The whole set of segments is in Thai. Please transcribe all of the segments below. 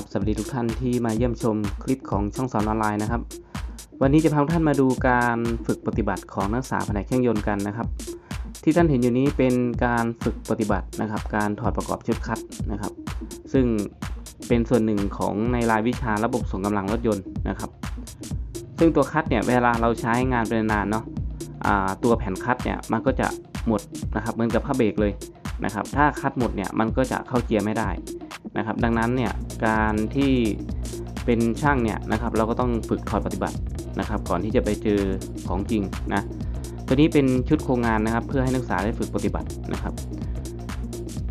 ครับสวัสดีทุกท่านที่มาเยี่ยมชมคลิปของช่องสอนออนไลน์นะครับ วันนี้จะพาทุกท่านมาดูการฝึกปฏิบัติของนักศึกษาแผนกเครื่องยนต์กันนะครับ ที่ท่านเห็นอยู่นี้เป็นการฝึกปฏิบัตินะครับ การถอดประกอบชุดคัดนะครับ ซึ่งเป็นส่วนหนึ่งของในรายวิชาระบบส่งกำลังรถยนต์นะครับ ซึ่งตัวคัดเนี่ยเวลาเราใช้งานเป็นนานเนาะตัวแผ่นคัดเนี่ยมันก็จะหมดนะครับเหมือนกับผ้าเบรกเลยนะครับ ถ้าคัดหมดเนี่ยมันก็จะเข้าเกียร์ไม่ได้ นะครับ ดังนั้นเนี่ยการที่เป็นช่างเนี่ยนะครับเราก็ต้องฝึกถอดปฏิบัตินะครับ ก่อนที่จะไปเจอของจริงนะตัวนี้เป็นชุดโครงงานนะครับ เพื่อให้นักศึกษาได้ฝึกปฏิบัตินะครับ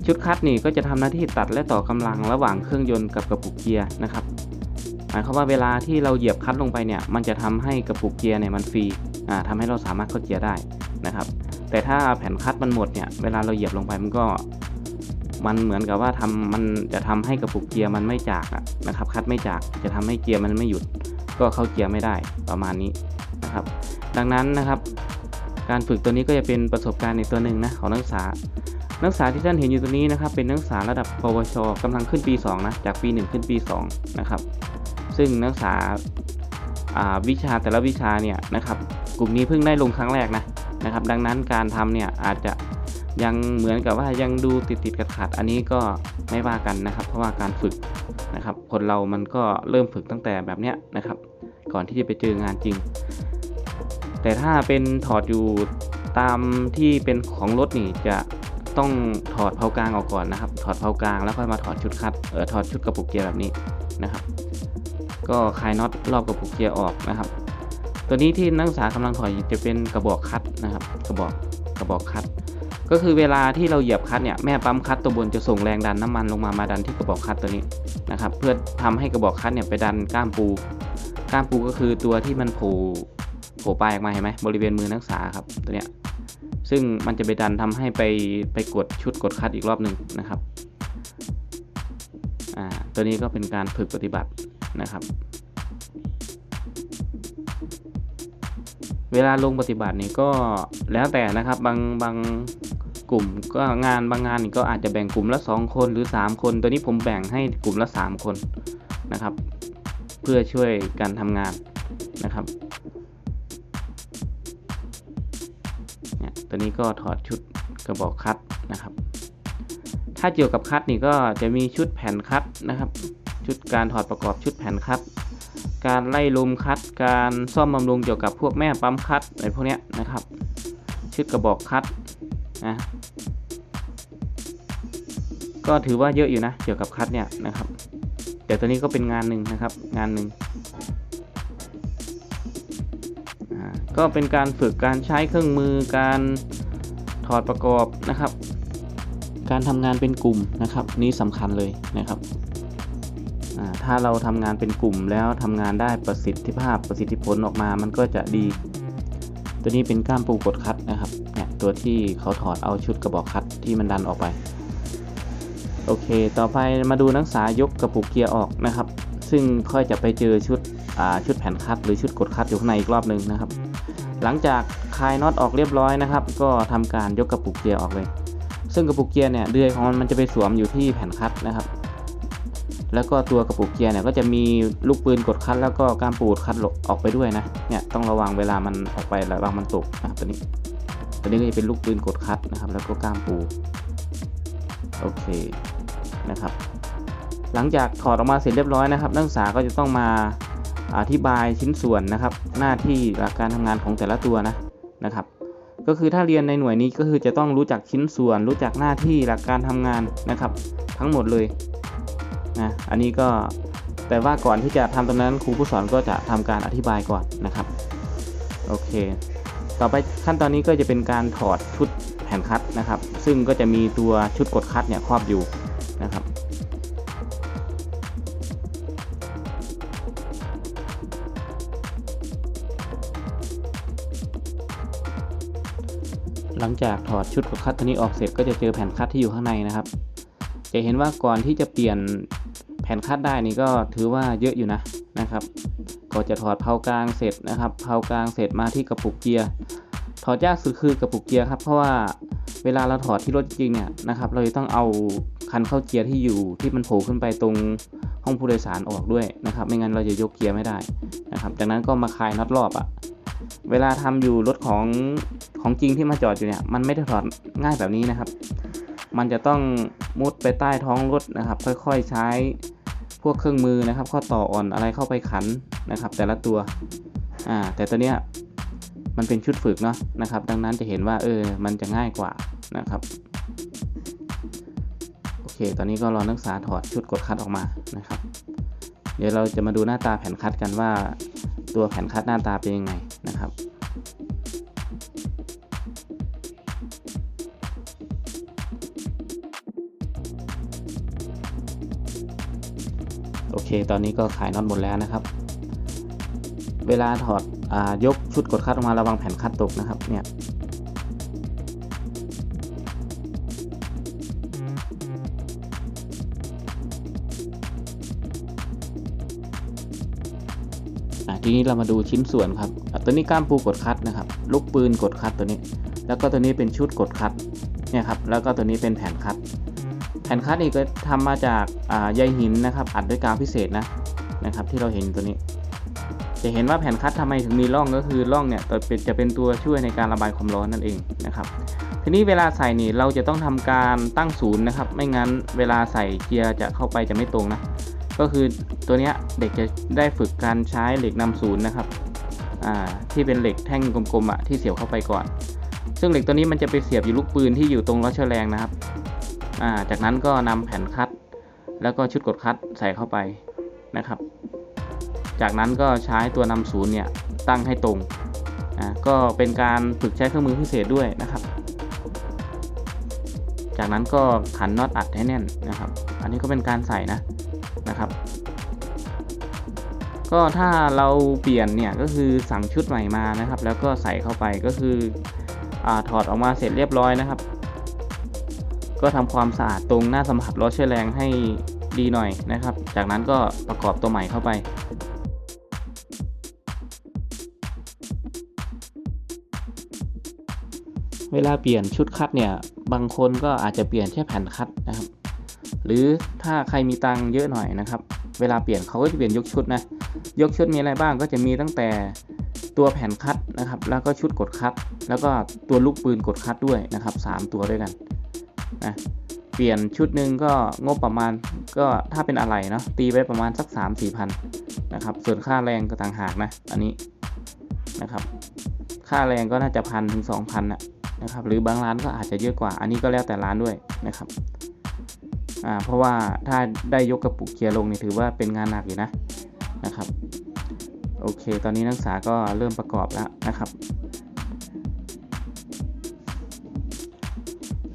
ชุดคัดนี่ก็จะทำหน้าที่ตัดและต่อกำลังระหว่างเครื่องยนต์กับกระปุกเกียร์นะครับหมายความว่าเวลาที่เราเหยียบคลัตช์ลงไปเนี่ยมันจะทำให้กระปุกเกียร์เนี่ยมันฟรีอ่าทำให้เราสามารถเข้าเกียร์ได้นะครับ แต่ถ้าแผ่นคลัตช์มันหมดเนี่ยเวลาเราเหยียบลงไปมันก็ มันเหมือนกับว่าทำมันจะทำให้กระปุกเกียร์มันไม่จากอะนะครับคลัตช์ไม่จากจะทำให้เกียร์มันไม่หยุด ก็เข้าเกียร์ไม่ได้ประมาณนี้นะครับ ดังนั้นนะครับการฝึกตัวนี้ก็จะเป็นประสบการณ์ในตัวหนึ่งนะของนักศึกษา นักศึกษาที่ท่านเห็นอยู่ตัวนี้นะครับเป็นนักศึกษาระดับปวชกำลังขึ้นปี 2 นะ จากปี 1 ขึ้นปี 2 นะครับ ซึ่งนักศึกษาาวิชาแต่ละวิชาเนี่ยนะครับกลุ่มนี้เพิ่งได้ลงครั้งแรกนะนะครับ ดังนั้นการทำเนี่ยอาจจะ ยังเหมือนกับว่ายังดูติดติดขัดขัดอันนี้ก็ไม่ว่ากันนะครับ เพราะว่าการฝึกนะครับ คนเรามันก็เริ่มฝึกตั้งแต่แบบเนี้ยนะครับ ก่อนที่จะไปเจองานจริง แต่ถ้าเป็นถอดอยู่ตามที่เป็นของรถนี่จะต้องถอดเพากลางออกก่อนนะครับ ถอดเพากลางแล้วค่อยมาถอดชุดคัดเออถอดชุดกระปุกเกียร์แบบนี้นะครับ ก็คลายน็อตรอบกระปุกเกียร์ออกนะครับ ตัวนี้ที่นักศึกษากำลังถอยอยู่จะเป็นกระบอกคัดนะครับ กระบอกกระบอกคัด ก็คือเวลาที่เราเหยียบคัดเนี่ยแม่ปั๊มคัดตัวบนจะส่งแรงดันน้ำมันลงมามาดันที่กระบอกคัดตัวนี้นะครับเพื่อทำให้กระบอกคัดเนี่ยไปดันก้ามปู ก้ามปูก็คือตัวที่มันโผล่โผล่ปลายออกมาเห็นไหมบริเวณมือนักศึกษาครับตัวเนี้ยซึ่งมันจะไปดันทำให้ไปไปกดชุดกดคัดอีกรอบหนึ่งนะครับอ่าตัวนี้ก็เป็นการฝึกปฏิบัตินะครับ เวลาลงปฏิบัตินี่ก็แล้วแต่นะครับบางบาง กลุ่มก็งานบางงานนี่ก็อาจจะแบ่งกลุ่มละ 2 คนหรือ 3 คน ตัวนี้ผมแบ่งให้กลุ่มละ 3 คนนะครับ เพื่อช่วยการทำงานนะครับเนี่ยตัวนี้ก็ถอดชุดกระบอกคัดนะครับ ถ้าเกี่ยวกับคัดนี่ก็จะมีชุดแผ่นคัดนะครับ ชุดการถอดประกอบชุดแผ่นคัดการไล่ลมคัด การซ่อมบำรุงเกี่ยวกับพวกแม่ปั๊มคัดอะไรพวกนี้นะครับ ชุดกระบอกคัดนะ ก็ถือว่าเยอะอยู่นะเกี่ยวกับคัดเนี่ยนะครับแต่ตัวนี้ก็เป็นงานหนึ่งนะครับ งานหนึ่งก็เป็นการฝึกการใช้เครื่องมือการถอดประกอบนะครับ การทำงานเป็นกลุ่มนะครับ นี้สำคัญเลยนะครับถ้าเราทำงานเป็นกลุ่มแล้วทำงานได้ประสิทธิภาพประสิทธิผลออกมา มันก็จะดี ตัวนี้เป็นก้ามปูกดคัดนะครับเนี่ยตัวที่เขาถอดเอาชุดกระบอกคัดที่มันดันออกไป โอเค ต่อไปมาดูนักศึกษายกกระปุกเกียร์ออกนะครับ ซึ่งค่อยจะไปเจอชุดชุดแผ่นคัดหรือชุดกดคัดอยู่ข้างในอีกรอบหนึ่งนะครับ หลังจากคลายน็อตออกเรียบร้อยนะครับ ก็ทำการยกกระปุกเกียร์ออกเลย ซึ่งกระปุกเกียร์เนี่ยเดือยของมันมันจะไปสวมอยู่ที่แผ่นคัดนะครับ แล้วก็ตัวกระปุกเกียร์เนี่ยก็จะมีลูกปืนกดคัดแล้วก็ก้ามปูดคัดออกไปด้วยนะ เนี่ยต้องระวังเวลามันออกไประวังมันตกนะครับตัวนี้ ตัวนี้ก็จะเป็นลูกปืนกดคัดนะครับ แล้วก็ก้ามปู โอเค นะครับ หลังจากถอดออกมาเสร็จเรียบร้อยนะครับ นักศึกษาก็จะต้องมาอธิบายชิ้นส่วนนะครับ หน้าที่หลักการทำงานของแต่ละตัวนะนะครับ ก็คือถ้าเรียนในหน่วยนี้ก็คือจะต้องรู้จักชิ้นส่วน รู้จักหน้าที่หลักการทำงานนะครับ ทั้งหมดเลยนะอันนี้ก็แต่ว่าก่อนที่จะทำตรงนั้นครูผู้สอนก็จะทำการอธิบายก่อนนะครับโอเค ต่อไปขั้นตอนนี้ก็จะเป็นการถอดชุดแผ่นคัดนะครับ ซึ่งก็จะมีตัวชุดกดคัดเนี่ยครอบอยู่ นะครับ หลังจากถอดชุดกัดคัดตัวนี้ออกเสร็จก็จะเจอแผ่นคัดที่อยู่ข้างในนะครับ จะเห็นว่าก่อนที่จะเปลี่ยนแผ่นคัดได้นี่ก็ถือว่าเยอะอยู่นะนะครับ ก็จะถอดเพากลางเสร็จนะครับเพากลางเสร็จมาที่กระปุกเกียร์ถอดยากสุดคือกระปุกเกียร์ครับเพราะว่า เวลาเราถอดที่รถจริงเนี่ยนะครับเราจะต้องเอาคันเข้าเกียร์ที่อยู่ที่มันโผล่ขึ้นไปตรงห้องผู้โดยสารออกด้วยนะครับ ไม่งั้นเราจะยกเกียร์ไม่ได้นะครับจากนั้นก็มาคลายน็อตรอบอะเวลาทำอยู่รถของของจริงที่มาจอดอยู่เนี่ยมันไม่ได้ถอดง่ายแบบนี้นะครับ มันจะต้องมุดไปใต้ท้องรถนะครับ ค่อยๆใช้พวกเครื่องมือนะครับ ข้อต่ออ่อนอะไรเข้าไปขันนะครับ แต่ละตัวอ่าแต่ตัวเนี้ย มันเป็นชุดฝึกเนาะนะครับ ดังนั้นจะเห็นว่าเออมันจะง่ายกว่านะครับโอเค ตอนนี้ก็รอนักศึกษาถอดชุดกดคัดออกมานะครับ เดี๋ยวเราจะมาดูหน้าตาแผ่นคัดกันว่าตัวแผ่นคัดหน้าตาเป็นยังไงนะครับโอเค ตอนนี้ก็ขายน็อตหมดแล้วนะครับ เวลาถอดอยกชุดกดคัดออกมาระวังแผ่นคัดตกนะครับเนี่ยอะทีนี้เรามาดูชิ้นส่วนครับตัวนี้ก้ามปูกดคัดนะครับ ลูกปืนกดคัดตัวนี้ แล้วก็ตัวนี้เป็นชุดกดคัดเนี่ยครับแล้วก็ตัวนี้เป็นแผ่นคัด แผ่นคัดนี่ก็ทำมาจากอ่าใยหินนะครับ อัดด้วยกาวพิเศษนะนะครับ ที่เราเห็นตัวนี้ จะเห็นว่าแผ่นคัดทำไมถึงมีร่องก็คือร่องเนี่ยจะเป็นตัวช่วยในการระบายความร้อนนั่นเองนะครับ ทีนี้เวลาใส่นี่เราจะต้องทำการตั้งศูนย์นะครับ ไม่งั้นเวลาใส่เกียร์จะเข้าไปจะไม่ตรงนะ ก็คือตัวเนี้ยเด็กจะได้ฝึกการใช้เหล็กนำศูนย์นะครับที่เป็นเหล็กแท่งกลมๆอะที่เสียบเข้าไปก่อน ซึ่งเหล็กตัวนี้มันจะไปเสียบอยู่ลูกปืนที่อยู่ตรงล้อเชอแรงนะครับจากนั้นก็นำแผ่นคัด แล้วก็ชุดกดคัดใส่เข้าไปนะครับ จากนั้นก็ใช้ตัวนำศูนย์เนี่ยตั้งให้ตรงอ่าก็เป็นการฝึกใช้เครื่องมือพิเศษด้วยนะครับ จากนั้นก็ขันน็อตอัดให้แน่นนะครับ อันนี้ก็เป็นการใส่นะนะครับ ก็ถ้าเราเปลี่ยนเนี่ยก็คือสั่งชุดใหม่มานะครับ แล้วก็ใส่เข้าไปก็คืออถอดออกมาเสร็จเรียบร้อยนะครับก็ทำความสะอาดตรงหน้าสัมผัสล้อเชื้อแรงให้ดีหน่อยนะครับ จากนั้นก็ประกอบตัวใหม่เข้าไป เวลาเปลี่ยนชุดคัดเนี่ย บางคนก็อาจจะเปลี่ยนแค่แผ่นคัดนะครับ หรือถ้าใครมีตังค์เยอะหน่อยนะครับ เวลาเปลี่ยนเขาก็จะเปลี่ยนยกชุดนะ ยกชุดมีอะไรบ้างก็จะมีตั้งแต่ตัวแผ่นคัดนะครับ แล้วก็ชุดกดคัด แล้วก็ตัวลูกปืนกดคัดด้วยนะครับสามตัวด้วยกันนะเปลี่ยนชุดหนึ่งก็งบประมาณก็ถ้าเป็นอะไรเนาะตีไว้ประมาณสัก 3 4มสี่พันนะครับ ส่วนค่าแรงก็ต่างหากนะ อันนี้นะครับ ค่าแรงก็น่าจะพันถึงสองพันนะ นะครับหรือบางร้านก็อาจจะเยอะกว่า อันนี้ก็แล้วแต่ร้านด้วยนะครับอ่าเพราะว่าถ้าได้ยกกระปุกเกียร์ลงนี่ถือว่าเป็นงานหนักอยู่นะนะครับโอเค ตอนนี้นักศึกษาก็เริ่มประกอบแล้วนะครับ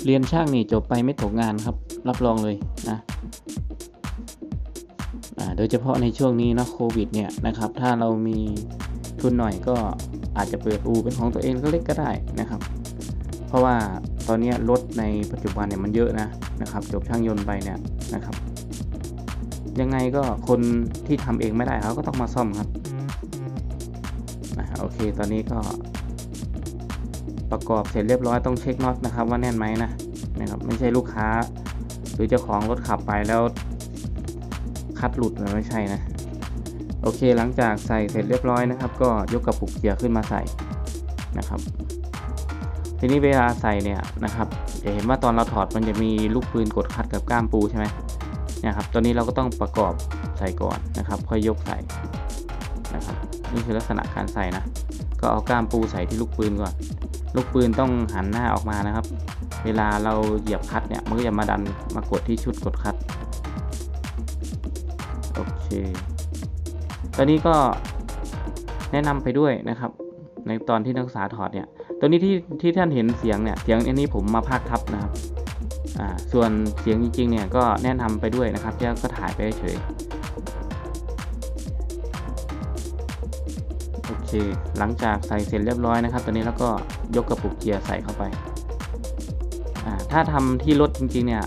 เรียนช่างนี่จบไปไม่ตกงานครับ รับรองเลยนะโดยเฉพาะในช่วงนี้นะโควิดเนี่ยนะครับ ถ้าเรามีทุนหน่อยก็อาจจะเปิดอูเป็นของตัวเองก็เล็กก็ได้นะครับ ราะว่าตอนนี้รถในปัจจุบันเนี่ยมันเยอะนะนะครับจบช่างยนต์ไปเนี่ยนะครับ ยังไงก็คนที่ทำเองไม่ได้เขาก็ต้องมาซ่อมครับนะโอเคตอนนี้ก็ ประกอบเสร็จเรียบร้อยต้องเช็คน็อตนะครับว่าแน่นไหมนะนะครับไม่ใช่ลูกค้า หรือเจ้าของรถขับไปแล้ว คัดหลุดมันไม่ใช่นะโอเคหลังจากใส่เสร็จเรียบร้อยนะครับ ก็ยกกระปุกเกียร์ขึ้นมาใส่นะครับ ทีนี้เวลาใส่เนี่ยนะครับจะเห็นว่าตอนเราถอดมันจะมีลูกปืนกดคัดกับก้ามปูใช่ไหมเนี่ยครับตัวนี้เราก็ต้องประกอบใส่ก่อนนะครับ ค่อยยกใส่นะครับนี่คือลักษณะการใส่นะ ก็เอาก้ามปูใส่ที่ลูกปืนก่อน ลูกปืนต้องหันหน้าออกมานะครับ เวลาเราเหยียบคัดเนี่ยมันก็จะมาดันมากดที่ชุดกดคัดโอเค ตอนนี้ก็แนะนำไปด้วยนะครับ ในตอนที่นักศึกษาถอดเนี่ย ตัวนี้ที่ที่ท่านเห็นเสียงเนี่ย เสียงอันนี้ผมมาพากทับนะครับ อ่า ส่วนเสียงจริงๆเนี่ยก็แนะนำไปด้วยนะครับแล้วก็ถ่ายไปเฉย โอเค หลังจากใส่เสร็จเรียบร้อยนะครับ ตัวนี้แล้วก็ยกกระปุกเกียร์ใส่เข้าไป อ่า ถ้าทำที่รถจริงๆเนี่ย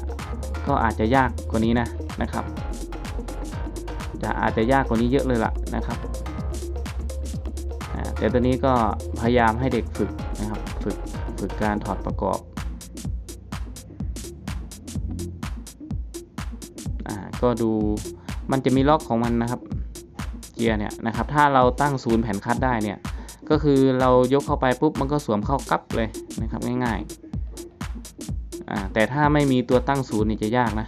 ก็อาจจะยากกว่านี้นะนะครับ จะอาจจะยากกว่านี้เยอะเลยล่ะนะครับ แต่ตัวนี้ก็พยายามให้เด็กฝึกนะครับ ฝึกฝึกการถอดประกอบอ่าก็ดูมันจะมีล็อกของมันนะครับ เกียร์เนี่ยนะครับ ถ้าเราตั้งศูนย์แผ่นคัดได้เนี่ย ก็คือเรายกเข้าไปปุ๊บมันก็สวมเข้ากับเลยนะครับง่ายๆอ่าแต่ถ้าไม่มีตัวตั้งศูนย์นี่จะยากนะ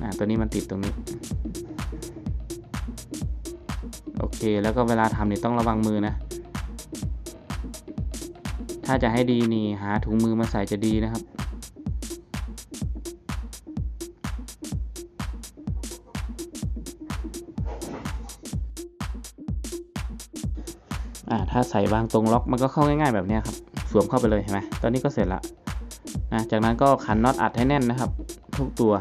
อ่าตัวนี้มันติดตรงนี้ เค แล้วก็เวลาทำนี่ต้องระวังมือนะ ถ้าจะให้ดีนี่หาถุงมือมาใส่จะดีนะครับ อ่าถ้าใส่วางตรงล็อกมันก็เข้าง่ายๆแบบนี้ครับ สวมเข้าไปเลยเห็นไหมตอนนี้ก็เสร็จละนะจากนั้นก็ขันน็อตอัดให้แน่นนะครับ ทุกตัว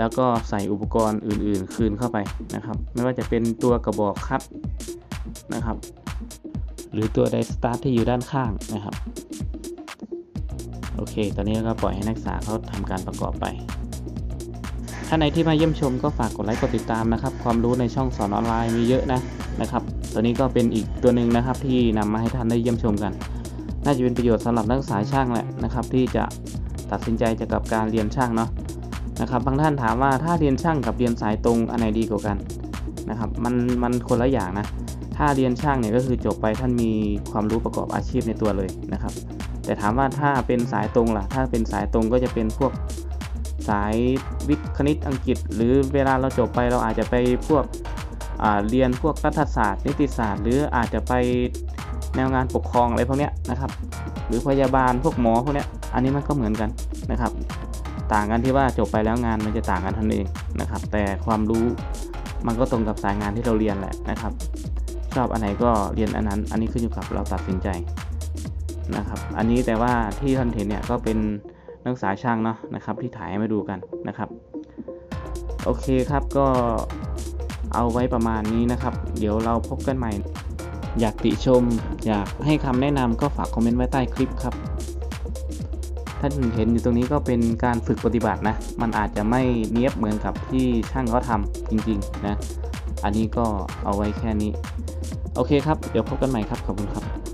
แล้วก็ใส่อุปกรณ์อื่น ๆ คืนเข้าไปนะครับ ไม่ว่าจะเป็นตัวกระบอกคัดนะครับ หรือตัวไดสตาร์ทที่อยู่ด้านข้างนะครับ โอเค ตอนนี้ก็ปล่อยให้นักศึกษาเขาทำการประกอบไปถ้าในที่มาเยี่ยมชมก็ฝากกดไลค์กดติดตามนะครับ ความรู้ในช่องสอนออนไลน์มีเยอะนะนะครับ ตัวนี้ก็เป็นอีกตัวหนึ่งนะครับที่นำมาให้ท่านได้เยี่ยมชมกัน น่าจะเป็นประโยชน์สำหรับนักศึกษาช่างแหละนะครับ ที่จะตัดสินใจจะกับการเรียนช่างเนาะ นะครับบางท่านถามว่าถ้าเรียนช่างกับเรียนสายตรงอันไหนดีกว่ากันนะครับมันมันคนละอย่างนะถ้าเรียนช่างเนี่ยก็คือจบไปท่านมีความรู้ประกอบอาชีพในตัวเลยนะครับ แต่ถามว่าถ้าเป็นสายตรงล่ะถ้าเป็นสายตรงก็จะเป็นพวกสายวิทย์คณิตอังกฤษ หรือเวลาเราจบไปเราอาจจะไปพวกเรียนพวกรัฐศาสตร์นิติศาสตร์ หรืออาจจะไปแนวงานปกครองอะไรพวกเนี้ยนะครับ หรือพยาบาลพวกหมอพวกเนี้ยอันนี้มันก็เหมือนกันนะครับ ต่างกันที่ว่าจบไปแล้วงานมันจะต่างกันทันเองนะครับ แต่ความรู้มันก็ตรงกับสายงานที่เราเรียนแหละนะครับ ชอบอันไหนก็เรียนอันนั้น อันนี้ขึ้นอยู่กับเราตัดสินใจนะครับ อันนี้แต่ว่าที่ท่านเห็นเนี่ยก็เป็นนักศึกษาช่างเนาะนะครับ ที่ถ่ายให้มาดูกันนะครับ โอเคครับก็เอาไว้ประมาณนี้นะครับ เดี๋ยวเราพบกันใหม่ อยากติชม อยากให้คำแนะนำก็ฝากคอมเมนต์ไว้ใต้คลิปครับ ท่านเห็นอยู่ตรงนี้ก็เป็นการฝึกปฏิบัตินะ มันอาจจะไม่เนียบเหมือนกับที่ช่างเขาทำจริงๆนะ อันนี้ก็เอาไว้แค่นี้ โอเคครับ เดี๋ยวพบกันใหม่ครับ ขอบคุณครับ